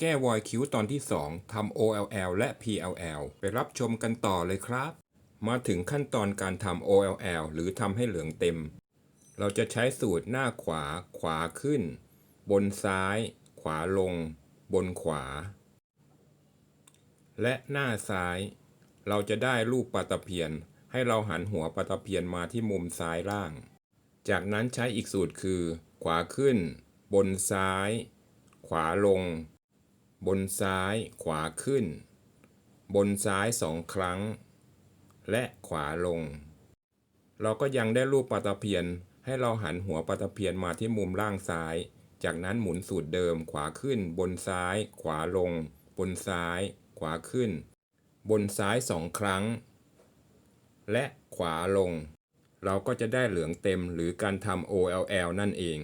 แก้วอยคิ้วตอนที่ 2ทำ OLL และ PLL ไปรับชมกันต่อเลยครับ มาถึงขั้นตอนการทำ OLL หรือทำให้เหลืองเต็ม เราจะใช้สูตรหน้าขวา ขวาขึ้น บนซ้าย ขวาลง บนขวา และหน้าซ้าย เราจะได้รูปปลาตะเพียน ให้เราหันหัวปลาตะเพียนมาที่มุมซ้ายล่าง จากนั้นใช้อีกสูตรคือ ขวาขึ้น บนซ้าย ขวาลง บนซ้ายขวาขึ้น บนซ้ายสองครั้ง และขวาลง เราก็ยังได้รูปปลาตะเพียน ให้เราหันหัวปลาตะเพียนมาที่มุมล่างซ้าย จากนั้นหมุนสูตรเดิมขวาขึ้น บนซ้าย ขวาลง บนซ้าย ขวาขึ้น บนซ้ายสองครั้ง และขวาลง เราก็จะได้เหลืองเต็มหรือการทำ OLL นั่นเอง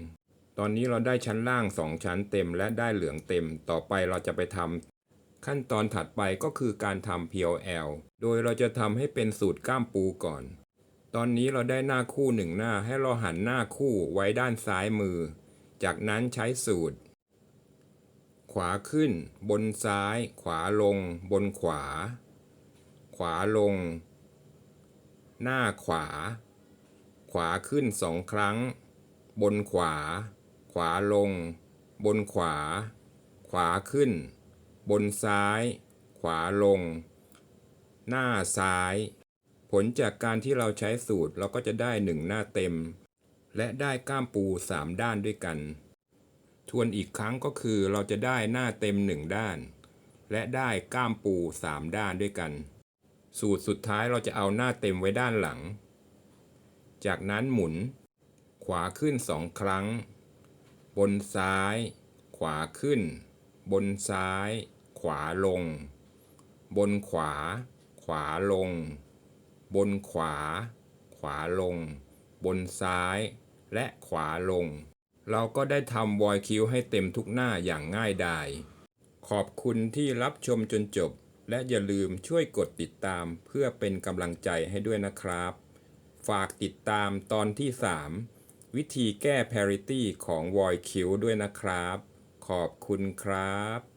อนนี้เราได้ชั้นล่าง 2 ชั้นเต็มและได้เหลืองเต็ม ต่อไปเราจะไปทำขั้นตอนถัดไปก็คือการทำ PLL โดยเราจะทำให้เป็นสูตรก้ามปูก่อน ตอนนี้เราได้หน้าคู่หนึ่งหน้าให้เราหันหน้าคู่ไว้ด้านซ้ายมือ จากนั้นใช้สูตร ขวาขึ้น บนซ้าย ขวาลง บนขวา ขวาลง หน้าขวา ขวาขึ้นสองครั้ง บนขวา ขวาลง บนขวา ขวาขึ้น บนซ้าย ขวาลง หน้าซ้าย ผลจากการที่เราใช้สูตรเราก็จะได้หนึ่งหน้าเต็ม และได้ก้ามปูสามด้านด้วยกัน ทวนอีกครั้งก็คือเราจะได้หน้าเต็มหนึ่งด้าน และได้ก้ามปูสามด้านด้วยกัน สูตรสุดท้ายเราจะเอาหน้าเต็มไว้ด้านหลัง จากนั้นหมุนขวาขึ้นสองครั้ง บนซ้าย ขวาขึ้น บนซ้าย ขวาลง บนขวา ขวาลง บนขวา ขวาลง บนซ้าย และขวาลง เราก็ได้ทำวอยคิวให้เต็มทุกหน้าอย่างง่ายดาย ขอบคุณที่รับชมจนจบ และอย่าลืมช่วยกดติดตามเพื่อเป็นกำลังใจให้ด้วยนะครับ ฝากติดตามตอนที่ 3 วิธีแก้ parity ของ void q ด้วยนะครับ ขอบคุณครับ